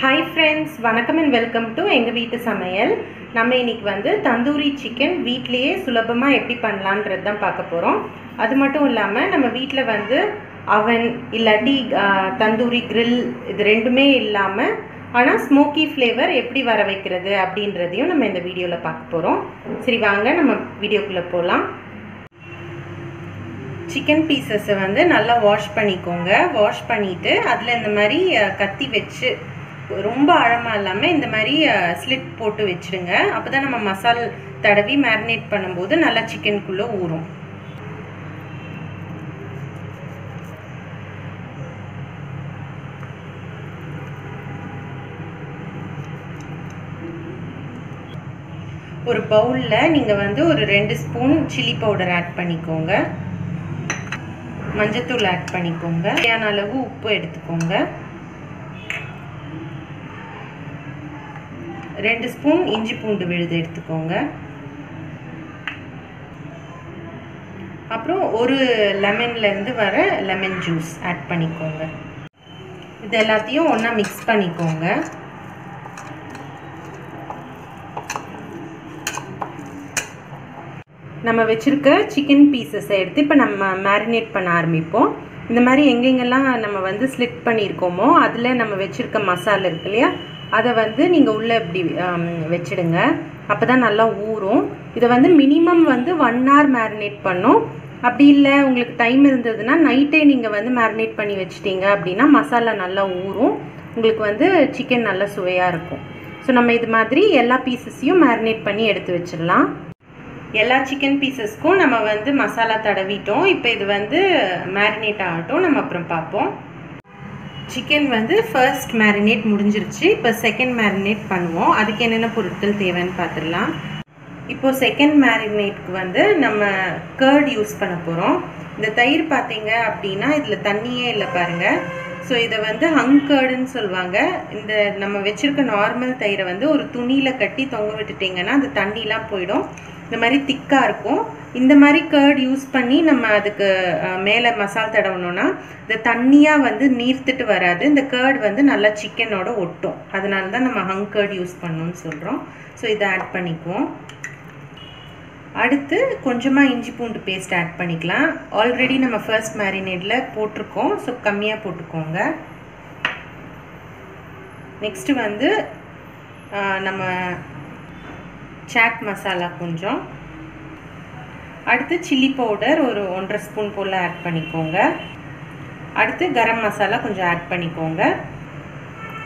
Hi friends வணக்கம் and welcome to எங்கள் வீட்டு சமையல். நம்ம இன்னைக்கு வந்து தந்தூரி சிக்கன் வீட்லேயே சுலபமாக எப்படி பண்ணலான்றது தான் பார்க்க போகிறோம் அது மட்டும் இல்லாமல் நம்ம வீட்டில் வந்து அவன் இல்லாட்டி தந்தூரி கிரில் இது ரெண்டுமே இல்லாமல் ஆனால் ஸ்மோக்கி ஃப்ளேவர் எப்படி வர வைக்கிறது அப்படின்றதையும் நம்ம இந்த வீடியோவில் பார்க்க போகிறோம் சரி வாங்க நம்ம வீடியோக்குள்ளே போகலாம் சிக்கன் பீசஸை வந்து நல்லா வாஷ் பண்ணிக்கோங்க. வாஷ் பண்ணிவிட்டு அதில் இந்த மாதிரி கத்தி வச்சு ரொம்ப ஆழமாக இல்லாமல் இந்த மாதிரி ஸ்லிட் போட்டு வச்சுருங்க. அப்போ தான் நம்ம மசால் தடவி மேரினேட் பண்ணும்போது நல்லா சிக்கனுக்குள்ளே ஊறும். ஒரு பவுலில் நீங்கள் வந்து ஒரு ரெண்டு ஸ்பூன் சில்லி பவுடர் ஆட் பண்ணிக்கோங்க. மஞ்சத்தூள் ஆட் பண்ணிக்கோங்க. தேவையான அளவு உப்பு எடுத்துக்கோங்க. ரெண்டு ஸ்பூன் இஞ்சி பூண்டு விழுது எடுத்துக்கோங்க. அப்புறம் ஒரு லெமன்லேருந்து வர லெமன் ஜூஸ் ஆட் பண்ணிக்கோங்க. இது எல்லாத்தையும் ஒன்றா மிக்ஸ் பண்ணிக்கோங்க. நம்ம வச்சுருக்க சிக்கன் பீசஸை எடுத்து இப்போ நம்ம மேரினேட் பண்ண ஆரம்பிப்போம். இந்த மாதிரி எங்கெங்கெல்லாம் நம்ம வந்து ஸ்லிட் பண்ணியிருக்கோமோ அதில் நம்ம வச்சுருக்க மசாலா இருக்கு இல்லையா அதை வந்து நீங்கள் உள்ளே இப்படி வச்சுடுங்க வச்சிடுங்க. அப்போ தான் நல்லா ஊறும். இதை வந்து மினிமம் வந்து ஒன் ஹவர் மேரினேட் பண்ணும். அப்படி இல்லை உங்களுக்கு டைம் இருந்ததுன்னா நைட்டே நீங்கள் வந்து மேரினேட் பண்ணி வச்சிட்டீங்க அப்படின்னா மசாலா நல்லா ஊறும். உங்களுக்கு வந்து சிக்கன் நல்லா சுவையாக இருக்கும். ஸோ நம்ம இது மாதிரி எல்லா பீசஸையும் மேரினேட் பண்ணி எடுத்து வச்சிடலாம். எல்லா சிக்கன் பீசஸ்க்கும் நம்ம வந்து மசாலா தடவிட்டோம். இப்போ இது வந்து மேரினேட் ஆகட்டும். நம்ம அப்புறம் பார்ப்போம். சிக்கன் வந்து ஃபர்ஸ்ட் மேரினேட் முடிஞ்சிருச்சு. இப்போ செகண்ட் மேரினேட் பண்ணுவோம். அதுக்கு என்னென்ன பொருட்கள் தேவைன்னு பார்த்துடலாம். இப்போது செகண்ட் மேரினேட்க்கு வந்து நம்ம கர்ட் யூஸ் பண்ண போகிறோம் இந்த தயிர் பார்த்தீங்க அப்படின்னா இதில் தண்ணியே இல்லை பாருங்கள் ஸோ இதை வந்து ஹங்கர்டுன்னு சொல்லுவாங்க. இந்த நம்ம வச்சுருக்க நார்மல் தயிரை வந்து ஒரு துணியில் கட்டி தொங்க விட்டுட்டிங்கன்னா அந்த தண்ணிலாம் போயிடும். இந்த மாதிரி திக்காக இருக்கும். இந்த மாதிரி கேர்ட் யூஸ் பண்ணி நம்ம அதுக்கு மேலே மசால் தடவணும்னா இந்த தண்ணியாக வந்து நீர்த்துட்டு வராது. இந்த கேர்ட் வந்து நல்லா சிக்கனோட ஒட்டும். அதனால தான் நம்ம ஹங் கேர்ட் யூஸ் பண்ணணும்னு சொல்கிறோம் ஸோ இதை ஆட் பண்ணிக்குவோம். அடுத்து கொஞ்சமாக இஞ்சி பூண்டு பேஸ்ட் ஆட் பண்ணிக்கலாம். ஆல்ரெடி நம்ம ஃபர்ஸ்ட் மேரினேடில் போட்டிருக்கோம். ஸோ கம்மியாக போட்டுக்கோங்க. நெக்ஸ்ட்டு வந்து நம்ம சாட் மசாலா கொஞ்சம். அடுத்து சில்லி பவுடர் ஒரு ஒன்றரை ஸ்பூன் போல் ஆட் பண்ணிக்கோங்க. அடுத்து கரம் மசாலா கொஞ்சம் ஆட் பண்ணிக்கோங்க.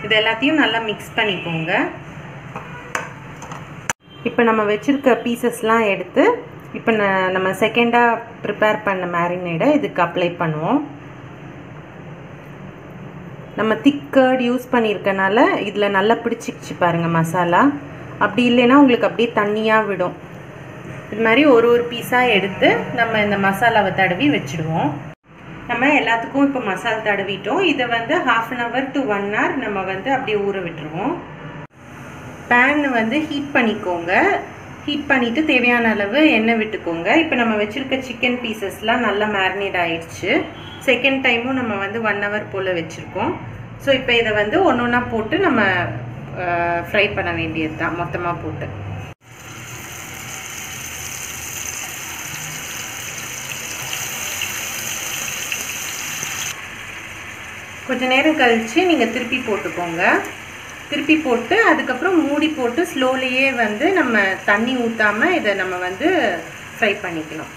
இது எல்லாத்தையும் நல்லா மிக்ஸ் பண்ணிக்கோங்க. இப்போ நம்ம வச்சுருக்க பீசஸ்லாம் எடுத்து இப்போ ந- நம்ம செகண்டாக ப்ரிப்பேர் பண்ண மேரினேடை இதுக்கு அப்ளை பண்ணுவோம். நம்ம திக்கர்ட் யூஸ் பண்ணியிருக்கனால இதில் நல்லா பிடிச்சிக்கிச்சு பாருங்கள் மசாலா அப்படி இல்லைன்னா உங்களுக்கு அப்படியே தண்ணியாக விடும். இது மாதிரி ஒரு ஒரு பீஸாக எடுத்து நம்ம இந்த மசாலாவை தடவி வச்சுடுவோம். நம்ம எல்லாத்துக்கும் இப்போ மசாலா தடவிட்டோம். இதை வந்து half an hour to one hour நம்ம வந்து அப்படியே ஊற விட்டுருவோம். பேன் வந்து ஹீட் பண்ணிக்கோங்க. ஹீட் பண்ணிவிட்டு தேவையான அளவு எண்ணெய் விட்டுக்கோங்க. இப்போ நம்ம வச்சுருக்க சிக்கன் பீசஸ்லாம் நல்லா மேரினேட் ஆயிடுச்சு. செகண்ட் டைமும் நம்ம வந்து ஒன் ஹவர் போல் வச்சுருக்கோம். ஸோ இப்போ இதை வந்து ஒன்று ஒன்றா போட்டு நம்ம ஃப்ரை பண்ண வேண்டியது தான் மொத்தமாக போட்டு. கொஞ்ச நேரம் கழித்து நீங்கள் திருப்பி போட்டுக்கோங்க. திருப்பி போட்டு அதுக்கப்புறம் மூடி போட்டு ஸ்லோலியே வந்து நம்ம தண்ணி ஊற்றாமல் இதை நம்ம வந்து ஃப்ரை பண்ணிக்கணும்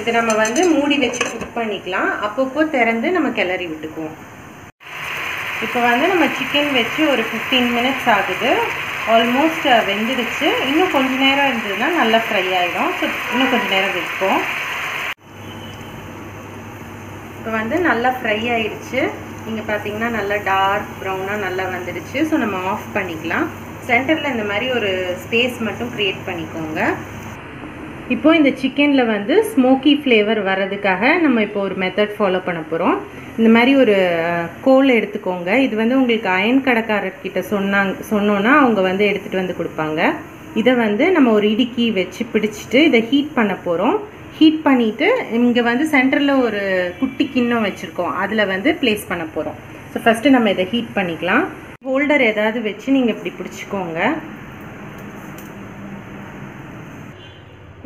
இது நம்ம வந்து மூடி வச்சு குக் பண்ணிக்கலாம். அப்பப்போ திறந்து நம்ம கிளறி விட்டுக்குவோம். இப்போ வந்து நம்ம சிக்கன் வச்சு ஒரு ஃபிஃப்டீன் மினிட்ஸ் ஆகுது. ஆல்மோஸ்ட் வெந்துடுச்சு. இன்னும் கொஞ்ச நேரம் இருந்ததுன்னா நல்லா ஃப்ரை ஆகிடும் ஸோ இன்னும் கொஞ்ச நேரம் வைப்போம். இப்போ வந்து நல்லா ஃப்ரை ஆயிடுச்சு. நீங்கள் பார்த்தீங்கன்னா நல்லா டார்க் ப்ரௌனாக நல்லா வந்துடுச்சு. ஸோ நம்ம ஆஃப் பண்ணிக்கலாம். சென்டரில் இந்த மாதிரி ஒரு ஸ்பேஸ் மட்டும் க்ரியேட் பண்ணிக்கோங்க. இப்போ இந்த சிக்கனில் வந்து ஸ்மோக்கி ஃப்ளேவர் வர்றதுக்காக நம்ம இப்போ ஒரு மெத்தட் ஃபாலோ பண்ண போகிறோம் இந்த மாதிரி ஒரு கோல் எடுத்துக்கோங்க. இது வந்து உங்களுக்கு அயன் கடைக்காரர்கிட்ட சொன்னாங்க சொன்னோன்னா அவங்க வந்து எடுத்துகிட்டு வந்து கொடுப்பாங்க. இதை வந்து நம்ம ஒரு இடுக்கி வச்சு பிடிச்சிட்டு இதை ஹீட் பண்ண போகிறோம் ஹீட் பண்ணிவிட்டு இங்கே வந்து சென்டரில் ஒரு குட்டி கிண்ணம் வச்சுருக்கோம். அதில் வந்து ப்ளேஸ் பண்ண போகிறோம் ஸோ ஃபஸ்ட்டு நம்ம இதை ஹீட் பண்ணிக்கலாம். ஹோல்டர் ஏதாவது வச்சு நீங்கள் இப்படி பிடிச்சிக்கோங்க.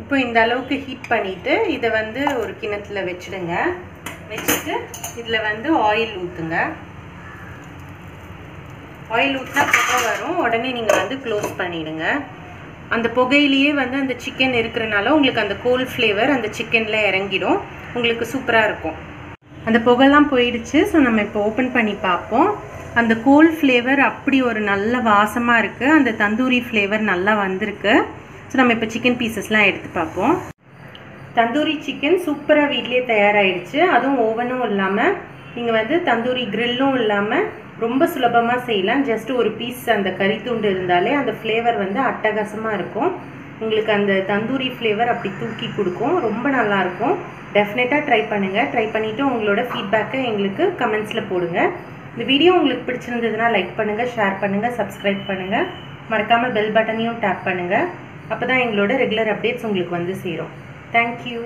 இப்போ இந்த அளவுக்கு ஹீட் பண்ணிவிட்டு இதை வந்து ஒரு கிணத்துல வச்சுடுங்க. வச்சுட்டு இதில் வந்து ஆயில் ஊற்றுங்க ஆயில் ஊற்றினா புகை வரும். உடனே நீங்கள் வந்து க்ளோஸ் பண்ணிவிடுங்க அந்த புகையிலேயே வந்து அந்த சிக்கன் இருக்கிறனால உங்களுக்கு அந்த கோல் ஃப்ளேவர் அந்த சிக்கனில் இறங்கிடும். உங்களுக்கு சூப்பராக இருக்கும். அந்த புகைலாம் போயிடுச்சு. ஸோ நம்ம இப்போ ஓப்பன் பண்ணி பார்ப்போம். அந்த கோல் ஃப்ளேவர் அப்படி ஒரு நல்ல வாசமாக இருக்குது அந்த தந்தூரி ஃப்ளேவர் நல்லா வந்திருக்கு. ஸோ நம்ம இப்போ சிக்கன் பீசஸ்லாம் எடுத்து பார்ப்போம். தந்தூரி சிக்கன் சூப்பராக வீட்லேயே தயாராகிடுச்சு அதுவும் ஓவனும் இல்லாமல் நீங்கள் வந்து தந்தூரி க்ரில்லும் இல்லாமல் ரொம்ப சுலபமாக செய்யலாம். ஜஸ்ட் ஒரு பீஸ் அந்த கறி துண்டு இருந்தாலே அந்த ஃப்ளேவர் வந்து அட்டகாசமாக இருக்கும். உங்களுக்கு அந்த தந்தூரி ஃப்ளேவர் அப்படி தூக்கி கொடுக்கும். ரொம்ப நல்லாயிருக்கும் டெஃபினட்டாக ட்ரை பண்ணுங்கள் ட்ரை பண்ணிவிட்டு உங்களோட ஃபீட்பேக்கை எங்களுக்கு கமெண்ட்ஸில் போடுங்க. இந்த வீடியோ உங்களுக்கு பிடிச்சிருந்ததுன்னா லைக் பண்ணுங்கள் ஷேர் பண்ணுங்கள் சப்ஸ்கிரைப் பண்ணுங்கள் மறக்காமல் பெல் பட்டனையும் டேப் பண்ணுங்கள் அப்போ தான் எங்களோட ரெகுலர் அப்டேட்ஸ் உங்களுக்கு வந்து சேரும். தேங்க்யூ